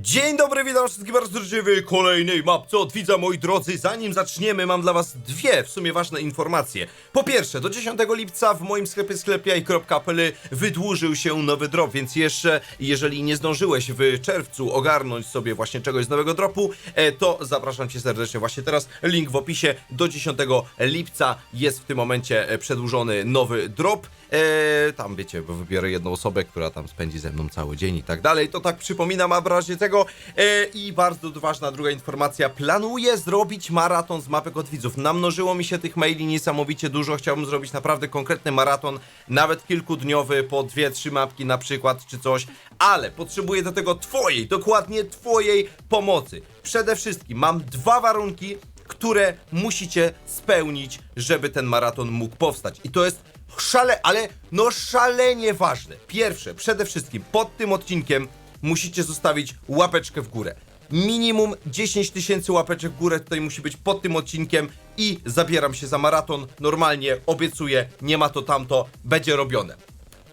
Dzień dobry, witam wszystkich bardzo serdecznie w kolejnej mapce od widza, moi drodzy. Zanim zaczniemy, mam dla was dwie w sumie ważne informacje. Po pierwsze, do 10 lipca w moim sklepie sklepiaj.pl wydłużył się nowy drop, więc jeszcze, jeżeli nie zdążyłeś w czerwcu ogarnąć sobie właśnie czegoś z nowego dropu, e, to zapraszam cię serdecznie właśnie teraz. Link w opisie. Do 10 lipca jest w tym momencie e, przedłużony nowy drop. E, tam wiecie, bo wybiorę jedną osobę, która tam spędzi ze mną cały dzień i tak dalej. To tak przypominam, a w razie tego. E, I bardzo ważna druga informacja. Planuję zrobić maraton z mapek od widzów. Namnożyło mi się tych maili niesamowicie dużo. Chciałbym zrobić naprawdę konkretny maraton, nawet kilkudniowy, po dwie, trzy mapki na przykład, czy coś. Ale potrzebuję do tego twojej, dokładnie twojej pomocy. Przede wszystkim mam dwa warunki, które musicie spełnić, żeby ten maraton mógł powstać. I to jest szale, ale no szalenie ważne. Pierwsze, przede wszystkim pod tym odcinkiem musicie zostawić łapeczkę w górę. Minimum 10 tysięcy łapeczek w górę tutaj musi być pod tym odcinkiem i zabieram się za maraton. Normalnie obiecuję, nie ma to tamto, będzie robione.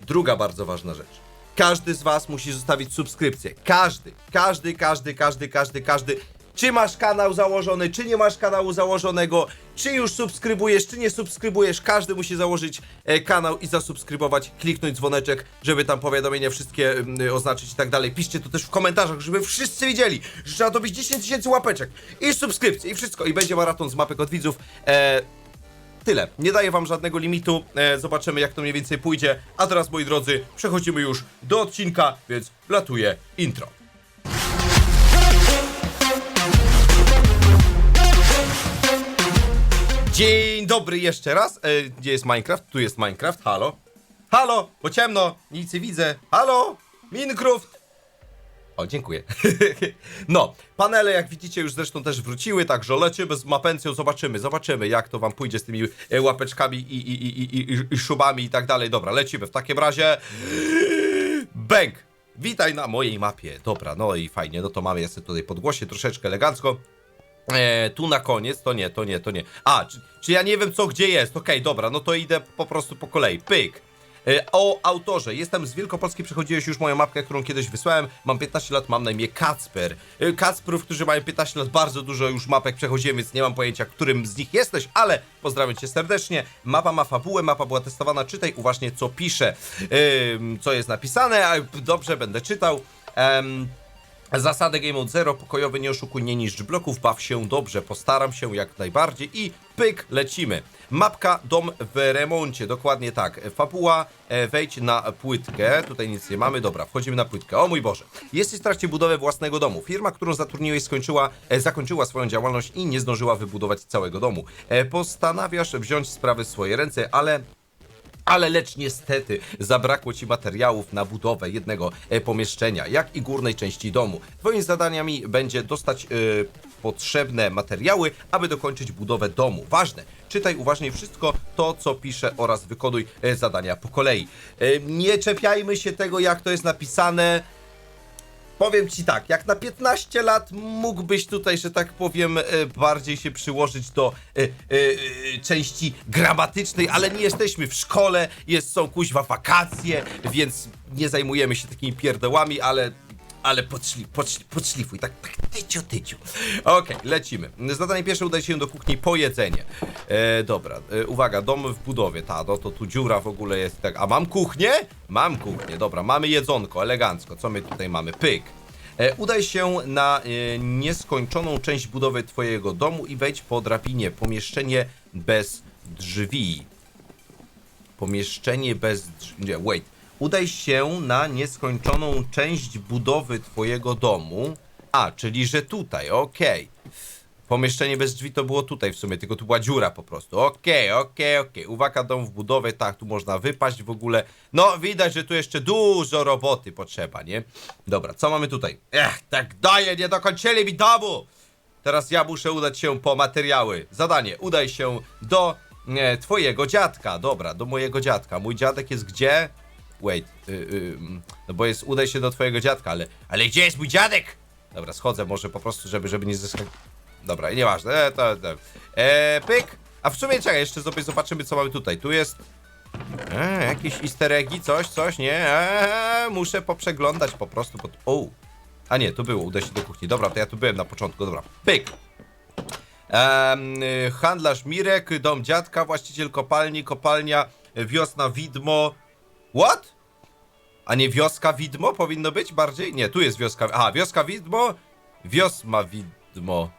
Druga bardzo ważna rzecz. Każdy z Was musi zostawić subskrypcję. Każdy, każdy, każdy, każdy, każdy, każdy. Czy masz kanał założony, czy nie masz kanału założonego, czy już subskrybujesz, czy nie subskrybujesz, każdy musi założyć e, kanał i zasubskrybować, kliknąć dzwoneczek, żeby tam powiadomienia wszystkie mm, oznaczyć i tak dalej. Piszcie to też w komentarzach, żeby wszyscy wiedzieli, że trzeba dobić 10 tysięcy łapeczek i subskrypcji i wszystko. I będzie maraton z mapek od widzów. E, Tyle. Nie daję wam żadnego limitu. E, zobaczymy, jak to mniej więcej pójdzie. A teraz, moi drodzy, przechodzimy już do odcinka, więc latuje intro. Dzień dobry jeszcze raz. E, gdzie jest Minecraft? Tu jest Minecraft. Halo? Halo? Bo ciemno. Nic nie widzę. Halo? Minecraft? O, dziękuję. no, panele jak widzicie już zresztą też wróciły, także lecimy z mapencją, zobaczymy, zobaczymy jak to wam pójdzie z tymi e, łapeczkami i, i, i, i, i, i szubami i tak dalej. Dobra, lecimy. W takim razie... Bęk! Witaj na mojej mapie. Dobra, no i fajnie, no to mamy, sobie tutaj podgłosie troszeczkę elegancko. E, tu na koniec, to nie, to nie, to nie. A, czy, czy ja nie wiem co gdzie jest? Okej, dobra, no to idę po prostu po kolei. Pyk. E, O autorze. Jestem z Wielkopolski, przechodziłeś już moją mapkę, którą kiedyś wysłałem. Mam 15 lat, mam na imię Kacper. E, Kacperów, którzy mają 15 lat, bardzo dużo już mapek przechodziłem, więc nie mam pojęcia, którym z nich jesteś, ale pozdrawiam cię serdecznie. Mapa ma fabułę, mapa była testowana, czytaj uważnie co pisze, Ym, co jest napisane, a dobrze, będę czytał. Em, Zasady Game Mode 0, pokojowy, nie oszukuj, nie niszcz bloków, baw się dobrze, postaram się jak najbardziej i pyk, lecimy. Mapka, dom w remoncie, dokładnie tak. Fabuła, e, wejdź na płytkę, tutaj nic nie mamy, dobra, wchodzimy na płytkę. O mój Boże, jesteś w trakcie budowy własnego domu. Firma, którą zatrudniłeś, skończyła, e, zakończyła swoją działalność i nie zdążyła wybudować całego domu. E, postanawiasz wziąć sprawy w swoje ręce, ale ale lecz niestety zabrakło ci materiałów na budowę jednego e, pomieszczenia, jak i górnej części domu. Twoimi zadaniami będzie dostać e, potrzebne materiały, aby dokończyć budowę domu. Ważne, czytaj uważnie wszystko to, co piszę oraz wykonuj e, zadania po kolei. E, nie czepiajmy się tego, jak to jest napisane. Powiem ci tak, jak na 15 lat mógłbyś tutaj, że tak powiem, e, bardziej się przyłożyć do e, e, części gramatycznej, ale nie jesteśmy w szkole, jest, są kuźwa wakacje, więc nie zajmujemy się takimi pierdołami, ale ale podszli, podszli, podszlifuj, tak, tak tyciu, tyciu. Okej, lecimy. Zadanie pierwsze, udaj się do kuchni po jedzenie. E, dobra, e, uwaga, dom w budowie, ta, no to tu dziura w ogóle jest, tak, a mam kuchnię? Mam kuchnię, dobra, mamy jedzonko, elegancko, co my tutaj mamy? Pyk. E, udaj się na e, nieskończoną część budowy twojego domu i wejdź po drabinie, pomieszczenie bez drzwi. Pomieszczenie bez drzwi. Nie, wait. Udaj się na nieskończoną część budowy twojego domu. A, czyli że tutaj, okej. Pomieszczenie bez drzwi to było tutaj w sumie, tylko tu była dziura po prostu. Okej, okej, okej. Uwaga, dom w budowie, tak, tu można wypaść w ogóle. No, widać, że tu jeszcze dużo roboty potrzeba, nie? Dobra, co mamy tutaj? Ech, tak daję, nie dokończyli mi domu! Teraz ja muszę udać się po materiały. Zadanie, udaj się do e, twojego dziadka. Dobra, do mojego dziadka. Mój dziadek jest gdzie? Wait, y, y, mm, no bo jest, udaj się do twojego dziadka, ale, ale gdzie jest mój dziadek? Dobra, schodzę może po prostu, żeby, żeby nie zyskać... Dobra, nieważne, e, to, to. E, pyk. A w sumie czekaj, jeszcze sobie zobaczymy, co mamy tutaj. Tu jest... E, jakieś easter eggi, coś, coś, nie? E, muszę poprzeglądać po prostu, pod... O, A nie, to było, uda się do kuchni. Dobra, to ja tu byłem na początku, dobra. Pyk! Y, handlarz Mirek, dom dziadka, właściciel kopalni, kopalnia, wiosna widmo. What? A nie wioska widmo powinno być bardziej? Nie, tu jest wioska. Aha, wioska widmo, wiosma widmo.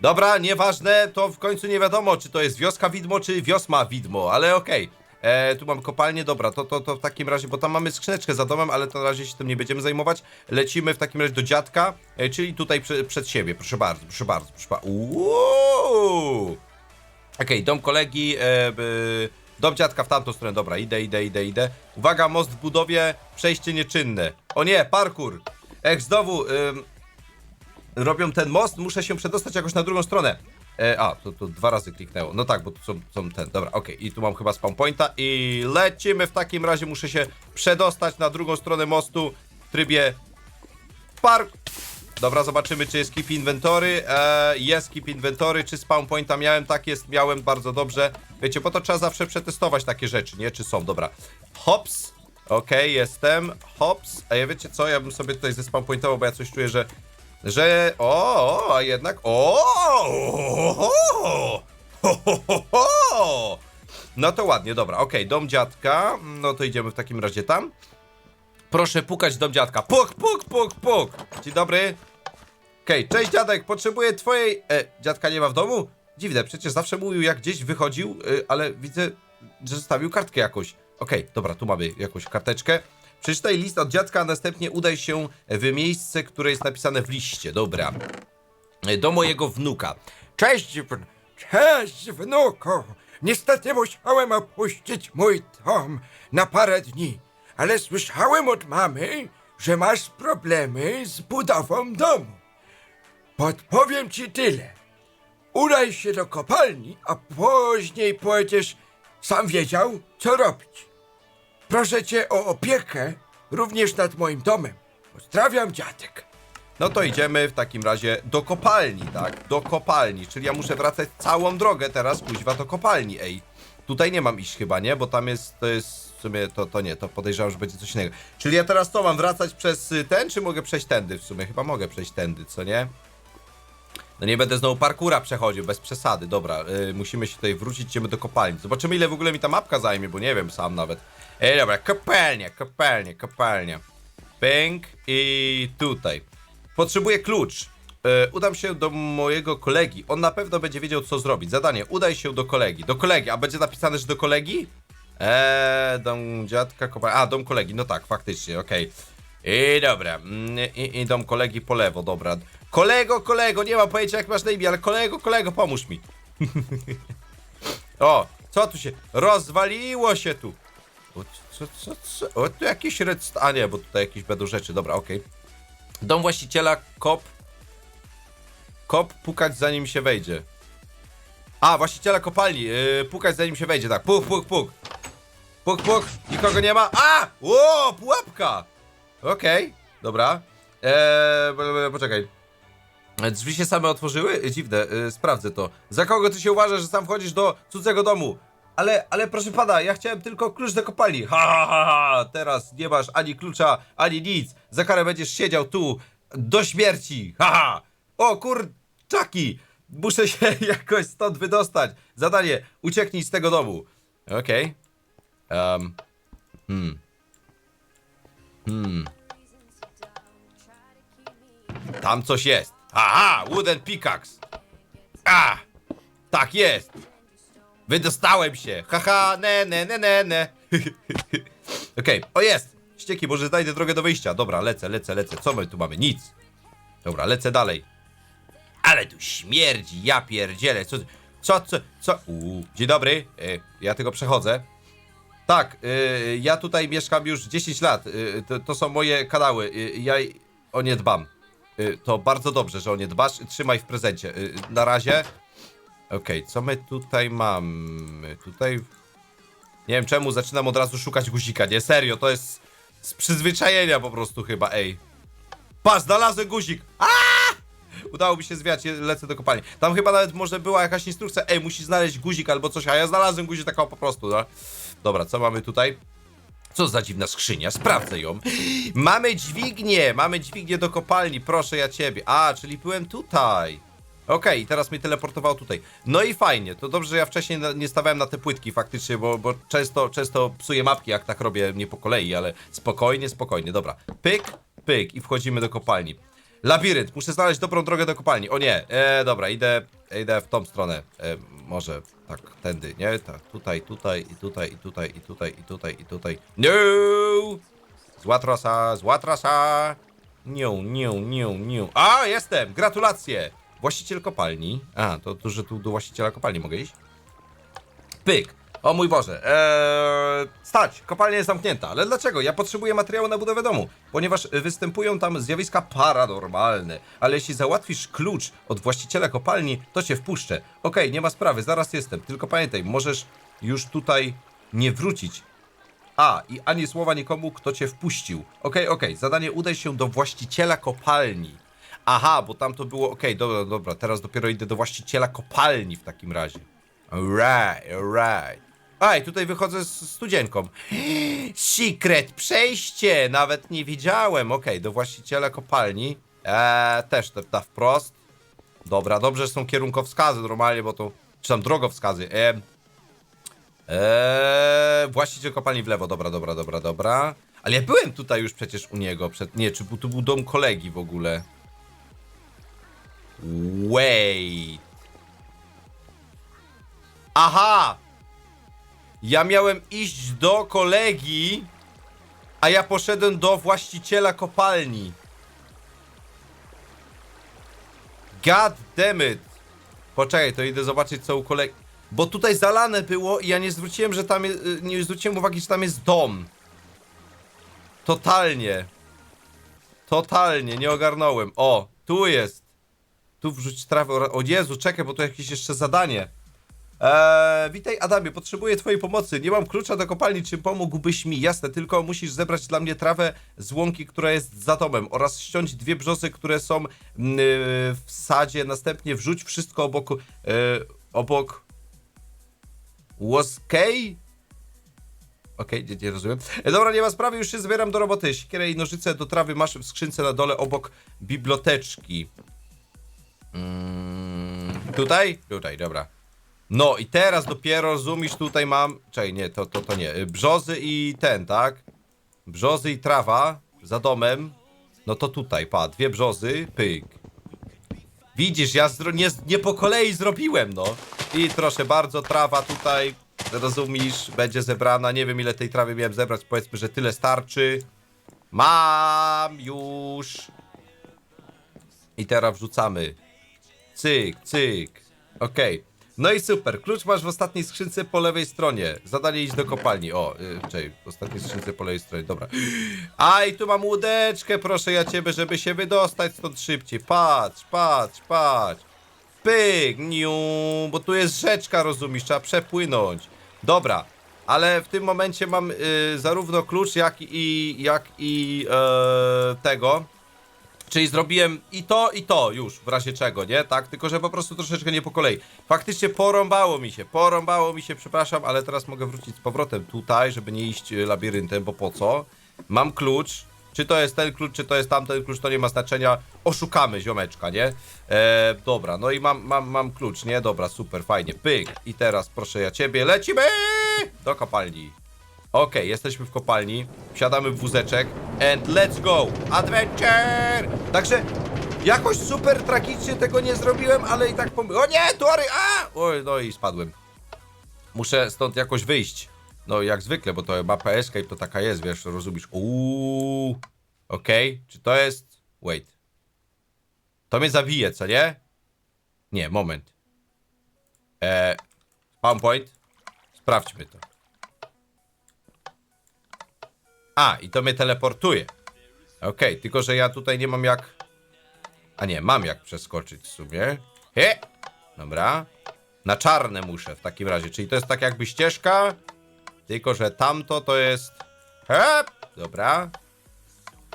Dobra, nieważne, to w końcu nie wiadomo, czy to jest wioska widmo, czy wiosma widmo, ale okej. E, tu mam kopalnię, dobra, to, to, to w takim razie, bo tam mamy skrzyneczkę za domem, ale to na razie się tym nie będziemy zajmować. Lecimy w takim razie do dziadka, e, czyli tutaj prze, przed siebie, proszę bardzo, proszę bardzo, proszę bardzo. Okej, dom kolegi, e, by, dom dziadka w tamtą stronę, dobra, idę, idę, idę, idę. Uwaga, most w budowie, przejście nieczynne. O nie, parkour! Ech, znowu, ym, robią ten most, muszę się przedostać jakoś na drugą stronę. E, a, to, to dwa razy kliknęło. No tak, bo tu są, są ten. Dobra, okej. I tu mam chyba spawn pointa i lecimy. W takim razie muszę się przedostać na drugą stronę mostu w trybie park. Dobra, zobaczymy, czy jest keep inventory. E, jest keep inventory, czy spawn pointa miałem? Tak jest, miałem, bardzo dobrze. Wiecie, po to trzeba zawsze przetestować takie rzeczy, nie? Czy są, dobra. Hops. Okej, jestem. Hops. A ja wiecie co? Ja bym sobie tutaj ze spawn pointował, bo ja coś czuję, że że. O, a jednak. O! o. No to ładnie, dobra, okej, dom dziadka. No to idziemy w takim razie tam. Proszę pukać dom dziadka. Puk, puk, puk, puk. Dzień dobry. Okej, cześć dziadek, potrzebuję twojej. E, dziadka nie ma w domu? Dziwne, przecież zawsze mówił, jak gdzieś wychodził, y, ale widzę, że zostawił kartkę jakąś. Okej, dobra, tu mamy jakąś karteczkę. Przeczytaj list od dziadka, a następnie udaj się w miejsce, które jest napisane w liście. Dobra. Do mojego wnuka. Cześć, wn- cześć, wnuku. Niestety musiałem opuścić mój dom na parę dni, ale słyszałem od mamy, że masz problemy z budową domu. Podpowiem ci tyle. Udaj się do kopalni, a później pójdziesz sam wiedział, co robić. Proszę cię o opiekę również nad moim domem. Pozdrawiam, dziadek. No to idziemy w takim razie do kopalni, tak? Do kopalni, czyli ja muszę wracać całą drogę teraz, kuźwa, do kopalni, ej. Tutaj nie mam iść chyba, nie? Bo tam jest, to jest w sumie, to, to nie, to podejrzewam, że będzie coś innego. Czyli ja teraz to mam wracać przez y, ten, czy mogę przejść tędy w sumie? Chyba mogę przejść tędy, co nie? No nie będę znowu parkura przechodził, bez przesady. Dobra, y, musimy się tutaj wrócić, idziemy do kopalni. Zobaczymy, ile w ogóle mi ta mapka zajmie, bo nie wiem sam nawet. Ej, dobra, kopalnia, kopalnia, kopalnia. Pęk i tutaj. Potrzebuję klucz. E, udam się do mojego kolegi. On na pewno będzie wiedział, co zrobić. Zadanie, udaj się do kolegi. Do kolegi, a będzie napisane, że do kolegi? Eee, dom dziadka, kopa... A, dom kolegi, no tak, faktycznie, okej. I dobra, mm, i, i dom kolegi po lewo, dobra. Kolego, kolego, nie mam pojęcia jak masz na imię, ale kolego, kolego, pomóż mi. o, co tu się... Rozwaliło się tu. O, co, co, co? O, tu jakieś redstone... A nie, bo tutaj jakieś będą rzeczy, dobra, okej. Dom właściciela, kop. Kop, pukać zanim się wejdzie. A, właściciela kopalni, yy, pukać zanim się wejdzie, tak. Puk, puk, puk. Puk, puk, nikogo nie ma. A! Ło, pułapka! Okej, dobra. Eee, poczekaj. Drzwi się same otworzyły? Dziwne, yy, sprawdzę to. Za kogo ty się uważasz, że sam wchodzisz do cudzego domu? Ale, ale proszę pana, ja chciałem tylko klucz do kopalni. Ha, ha, ha, ha. Teraz nie masz ani klucza, ani nic. Za karę będziesz siedział tu do śmierci. Ha, ha. O kurczaki! Muszę się jakoś stąd wydostać. Zadanie, ucieknij z tego domu. Okej. Um. Hmm. Hmm. Tam coś jest. Aha, wooden pickaxe. A! Tak jest. Wydostałem się. Haha, ne, ne, ne, ne, ne. Okej, o jest. Ścieki, może znajdę drogę do wyjścia. Dobra, lecę, lecę, lecę. Co my tu mamy? Nic. Dobra, lecę dalej. Ale tu śmierdzi, ja pierdzielę. Co, co, co, co? Uuu, dzień dobry. E, ja tylko przechodzę. Tak, y, ja tutaj mieszkam już 10 lat. Y, to, to są moje kanały. Ja o nie dbam. To bardzo dobrze, że o nie dbasz. Trzymaj w prezencie. Na razie. Okej, co my tutaj mamy? Tutaj. Nie wiem czemu zaczynam od razu szukać guzika. Nie, serio, to jest z przyzwyczajenia po prostu chyba, ej. Pa, znalazłem guzik! A! Udało mi się zwiać, lecę do kopalni. Tam chyba nawet może była jakaś instrukcja, ej, musisz znaleźć guzik albo coś, a ja znalazłem guzik taką po prostu, no. Dobra, co mamy tutaj? Co za dziwna skrzynia, sprawdzę ją. Mamy dźwignię, mamy dźwignię do kopalni, proszę ja ciebie. A, czyli byłem tutaj. Okej, teraz mnie teleportował tutaj. No i fajnie, to dobrze, że ja wcześniej nie stawiałem na te płytki faktycznie, bo, bo często, często psuję mapki, jak tak robię nie po kolei, ale spokojnie, spokojnie. Dobra, pyk, pyk i wchodzimy do kopalni. Labirynt, muszę znaleźć dobrą drogę do kopalni. O nie, e, dobra, idę, idę w tą stronę. E, może tak, tędy, nie? Tak, tutaj, tutaj, i tutaj, i tutaj, i tutaj, i tutaj, i tutaj. No! Zła trasa, zła trasa. Niu, niu, niu, niu. A, jestem! Gratulacje! Właściciel kopalni. A, to, to że tu do właściciela kopalni mogę iść? Pyk! O mój Boże, eee, stać, kopalnia jest zamknięta, ale dlaczego? Ja potrzebuję materiału na budowę domu, ponieważ występują tam zjawiska paranormalne, ale jeśli załatwisz klucz od właściciela kopalni, to cię wpuszczę. Okej, nie ma sprawy, zaraz jestem, tylko pamiętaj, możesz już tutaj nie wrócić. A, i ani słowa nikomu, kto cię wpuścił. Okej, okej, zadanie udaj się do właściciela kopalni. Aha, bo tam to było, okej, dobra, dobra, teraz dopiero idę do właściciela kopalni w takim razie. Alright, alright. A, i tutaj wychodzę z studzienką. Secret przejście! Nawet nie wiedziałem. Okej, do właściciela kopalni. Eee, też te, ta wprost. Dobra, dobrze, że są kierunkowskazy normalnie, bo to... Czy tam drogowskazy. Eee, właściciel kopalni w lewo. Dobra, dobra, dobra, dobra. Ale ja byłem tutaj już przecież u niego. Przed, nie, czy tu był dom kolegi w ogóle? Wait. Aha! Ja miałem iść do kolegi, a ja poszedłem do właściciela kopalni. God damn it. Poczekaj, to idę zobaczyć co u kolegi. Bo tutaj zalane było i ja nie zwróciłem, że tam jest, nie zwróciłem uwagi, że tam jest dom. Totalnie. Totalnie, nie ogarnąłem. O, tu jest. Tu wrzuć trawę. O Jezu, czekaj, bo tu jakieś jeszcze zadanie. Eee, witaj Adamie, potrzebuję twojej pomocy. Nie mam klucza do kopalni, czy pomógłbyś mi? Jasne, tylko musisz zebrać dla mnie trawę z łąki, która jest za domem oraz ściąć dwie brzozy, które są mm, w sadzie. Następnie wrzuć wszystko obok... E, obok... Łoskej? Okej, nie, nie rozumiem. E, dobra, nie ma sprawy, już się zbieram do roboty. Siekierę i nożyce do trawy masz w skrzynce na dole obok biblioteczki. Mm, tutaj? Tutaj, dobra. No i teraz dopiero rozumiesz, tutaj mam... Czekaj, nie, to, to, to nie. Brzozy i ten, tak? Brzozy i trawa za domem. No to tutaj, pa, dwie brzozy, pyk. Widzisz, ja nie, nie po kolei zrobiłem, no. I proszę bardzo, trawa tutaj, rozumiesz, będzie zebrana. Nie wiem, ile tej trawy miałem zebrać, powiedzmy, że tyle starczy. Mam już. I teraz wrzucamy. Cyk, cyk. Okej. No i super. Klucz masz w ostatniej skrzynce po lewej stronie. Zadanie iść do kopalni. O, yy, czekaj, w ostatniej skrzynce po lewej stronie. Dobra. A i tu mam łódeczkę, proszę ja ciebie, żeby się wydostać stąd szybciej. Patrz, patrz, patrz. Pyk, niu, bo tu jest rzeczka, rozumiesz, trzeba przepłynąć. Dobra, ale w tym momencie mam y, zarówno klucz, jak i, jak i e, tego. Czyli zrobiłem i to, i to już, w razie czego, nie? Tak, tylko że po prostu troszeczkę nie po kolei. Faktycznie porąbało mi się, porąbało mi się, przepraszam, ale teraz mogę wrócić z powrotem tutaj, żeby nie iść y, labiryntem, bo po co? Mam klucz. Czy to jest ten klucz, czy to jest tamten klucz, to nie ma znaczenia. Oszukamy ziomeczka, nie? E, dobra, no i mam, mam, mam klucz, nie? Dobra, super, fajnie, pyk. I teraz proszę ja ciebie, lecimy do kopalni. Okej, jesteśmy w kopalni, wsiadamy w wózeczek and let's go! Adventure! Także jakoś super tragicznie tego nie zrobiłem, ale i tak pomyślałem, o nie, tuary, a! Oj, no i spadłem. Muszę stąd jakoś wyjść. No jak zwykle, bo to mapa escape to taka jest, wiesz, rozumiesz. Uuu, okej, czy to jest... Wait. To mnie zabije, co nie? Nie, moment. Eee, point. Sprawdźmy to. A, i to mnie teleportuje. Okej, tylko że ja tutaj nie mam jak... A nie, mam jak przeskoczyć w sumie. He! Dobra. Na czarne muszę w takim razie, czyli to jest tak jakby ścieżka, tylko że tamto to jest... Hep! Dobra.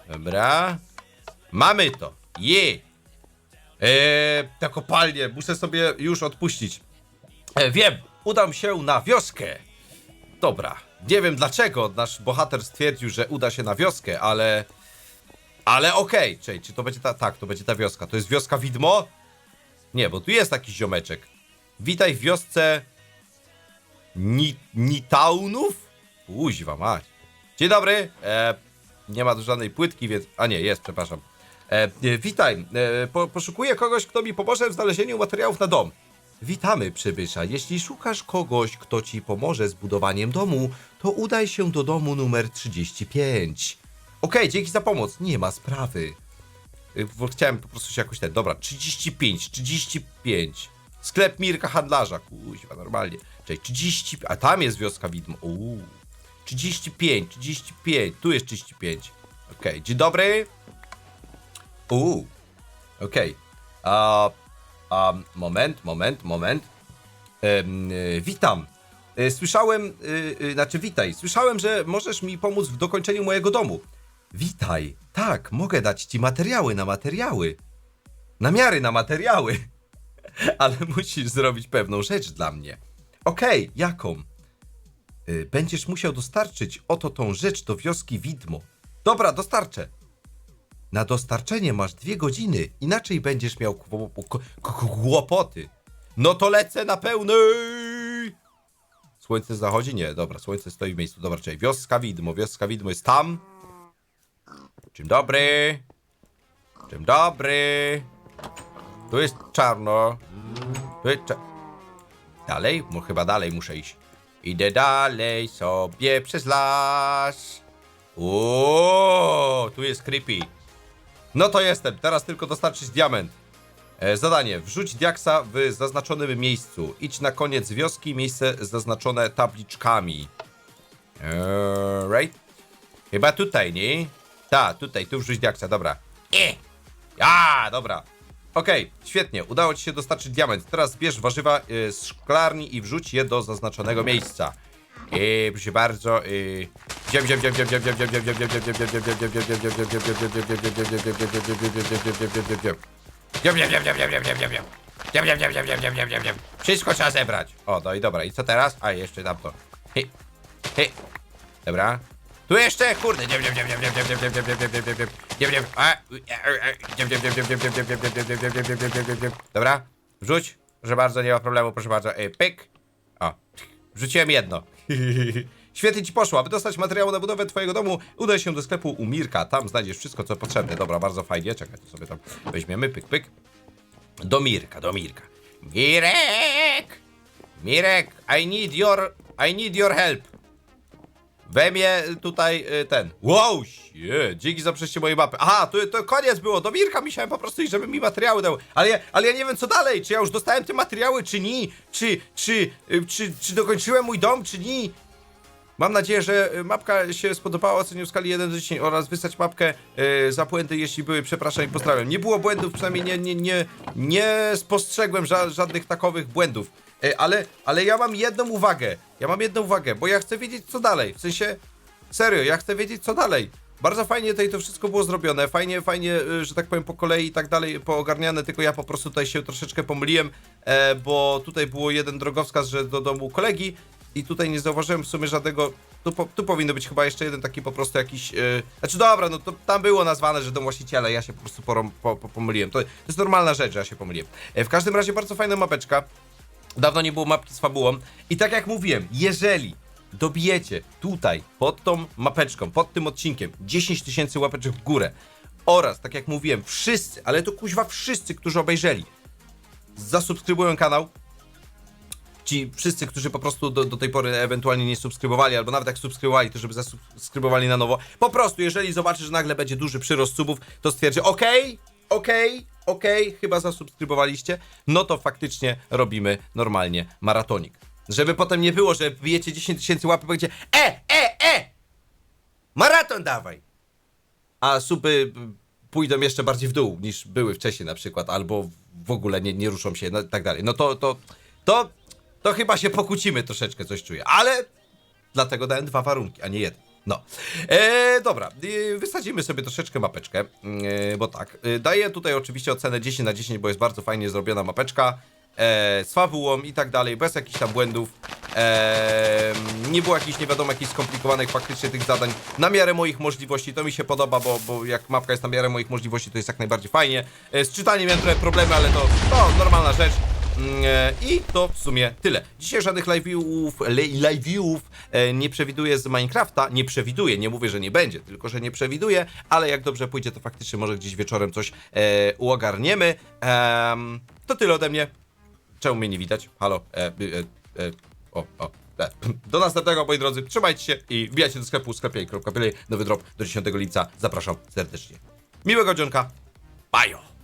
Dobra. Mamy to. Je! Eee, te kopalnie, muszę sobie już odpuścić. E, wiem, udam się na wioskę. Dobra. Nie wiem dlaczego nasz bohater stwierdził, że uda się na wioskę, ale... Ale okej, okay. czy to będzie ta... Tak, to będzie ta wioska. To jest wioska widmo? Nie, bo tu jest taki ziomeczek. Witaj w wiosce... Ni... Nitaunów? Uźwa mać. Dzień dobry. E, nie ma tu żadnej płytki, więc... A nie, jest, przepraszam. E, e, witaj. E, po, poszukuję kogoś, kto mi pomoże w znalezieniu materiałów na dom. Witamy, przybysza. Jeśli szukasz kogoś, kto ci pomoże z budowaniem domu, to udaj się do domu numer 35. Okej, dzięki za pomoc. Nie ma sprawy. Y, chciałem po prostu się jakoś ten. Dobra, 35, 35. Sklep Mirka Handlarza. Kuźwa, normalnie. Czyli 30. A tam jest wioska widmo. Uuu. 35, 35. Tu jest 35. Okej, dzień dobry. Uuu. Okej. A, a, moment, moment, moment. Y, witam. Y, Słyszałem, y, znaczy witaj. Słyszałem, że możesz mi pomóc w dokończeniu mojego domu. Witaj. Tak, mogę dać ci materiały na materiały. Namiary na materiały. Ale musisz zrobić pewną rzecz dla mnie. Okej, jaką? Y, Będziesz musiał dostarczyć oto tą rzecz do wioski widmo. Dobra, dostarczę. Na dostarczenie masz dwie godziny, inaczej będziesz miał kłopoty. No to lecę na pełnej! Słońce zachodzi? Nie, dobra, słońce stoi w miejscu. Dobra, czyli wioska widmo, wioska widmo jest tam. Dzień dobry. Dzień dobry. Tu jest czarno. Tu jest cza... Dalej? Mu chyba dalej muszę iść. Idę dalej sobie przez las. Uuu, tu jest creepy. No to jestem, teraz tylko dostarczyć diament. E, zadanie, wrzuć diaksa w zaznaczonym miejscu. Idź na koniec wioski, miejsce zaznaczone tabliczkami. Eee, right? Chyba tutaj, nie? Ta, tutaj, tu wrzuć diaksa, dobra. E! A, dobra. Okej, świetnie, udało ci się dostarczyć diament. Teraz zbierz warzywa y, z szklarni i wrzuć je do zaznaczonego miejsca. I proszę bardzo, y, ziem. Wszystko trzeba zebrać. O, no i dobra, i co teraz? A, jeszcze tamto. Hej, hej. Dobra. Tu jeszcze, kurde. Dobra, wrzuć, proszę bardzo, nie ma problemu, proszę bardzo, pyk. O, wrzuciłem jedno. Świetnie ci poszło, aby dostać materiał na budowę twojego domu, udaj się do sklepu u Mirka, tam znajdziesz wszystko, co potrzebne. Dobra, bardzo fajnie, czekaj, to sobie tam weźmiemy, pyk, pyk. Do Mirka, do Mirka. Mirek! Mirek, I need your, I need your help. We mnie tutaj y, ten. Wow, shit, dzięki za przejście mojej mapy. Aha, to, to koniec było. Do Mirka musiałem po prostu żeby mi materiały dał. Ale, ja- ale ja nie wiem co dalej. Czy ja już dostałem te materiały, czy nie? Czy, czy, y, czy, czy dokończyłem mój dom, czy nie? Mam nadzieję, że y, mapka się spodobała, ocenię w skali 1 do 10 oraz wysłać mapkę y, za błędy, jeśli były, przepraszam i pozdrawiam. Nie było błędów, przynajmniej nie, nie, nie, nie spostrzegłem ża żadnych takowych błędów. Y, ale, ale ja mam jedną uwagę, ja mam jedną uwagę, bo ja chcę wiedzieć co dalej, w sensie, serio, ja chcę wiedzieć co dalej. Bardzo fajnie tutaj to wszystko było zrobione, fajnie, fajnie, y, że tak powiem, po kolei i tak dalej poogarniane, tylko ja po prostu tutaj się troszeczkę pomyliłem, e, bo tutaj było jeden drogowskaz, że do domu kolegi i tutaj nie zauważyłem w sumie żadnego, tu, po, tu powinno być chyba jeszcze jeden taki po prostu jakiś, e, znaczy dobra, no to tam było nazwane, że dom właściciela, ja się po prostu porą, po, po, pomyliłem, to, to jest normalna rzecz, że ja się pomyliłem. E, w każdym razie bardzo fajna mapeczka, Dawno nie było mapki z fabułą. I tak jak mówiłem, jeżeli dobijecie tutaj, pod tą mapeczką, pod tym odcinkiem 10 tysięcy łapeczek w górę oraz, tak jak mówiłem, wszyscy, ale to kuźwa wszyscy, którzy obejrzeli, zasubskrybują kanał, ci wszyscy, którzy po prostu do, do tej pory ewentualnie nie subskrybowali, albo nawet jak subskrybowali, to żeby zasubskrybowali na nowo. Po prostu, jeżeli zobaczy, że nagle będzie duży przyrost subów, to stwierdzi, okej, okej, okej, chyba zasubskrybowaliście, no to faktycznie robimy normalnie maratonik. Żeby potem nie było, że bijecie 10 tysięcy łapy, będzie e, e, e, maraton dawaj. A suby y, pójdą jeszcze bardziej w dół niż były wcześniej na przykład, albo w ogóle nie, nie ruszą się, no tak dalej. No to, to, to, to chyba się pokłócimy troszeczkę, coś czuję. Ale dlatego dałem dwa warunki, a nie jeden. No. E, dobra, e, wysadzimy sobie troszeczkę mapeczkę, e, bo tak. E, daję tutaj oczywiście ocenę 10 na 10, bo jest bardzo fajnie zrobiona mapeczka. e, z fabułą i tak dalej, bez jakichś tam błędów. E, nie było jakichś nie wiadomo jakichś skomplikowanych faktycznie tych zadań na miarę moich możliwości. To mi się podoba, bo, bo jak mapka jest na miarę moich możliwości, to jest jak najbardziej fajnie. E, z czytaniem miałem trochę problemy, ale to, to normalna rzecz. E, I to w sumie tyle. Dzisiaj żadnych live'ów live'ów e, nie przewiduję z Minecrafta. Nie przewiduję, nie mówię, że nie będzie, tylko że nie przewiduję, ale jak dobrze pójdzie, to faktycznie może gdzieś wieczorem coś e, uogarniemy. Em, to tyle ode mnie. Czemu mnie nie widać? Halo? E, e, e, o, o. E. Do następnego, moi drodzy. Trzymajcie się i wbijajcie do sklepu sklepie.pl. Nowy drop do 10 lipca. Zapraszam serdecznie. Miłego dzionka. Bajo!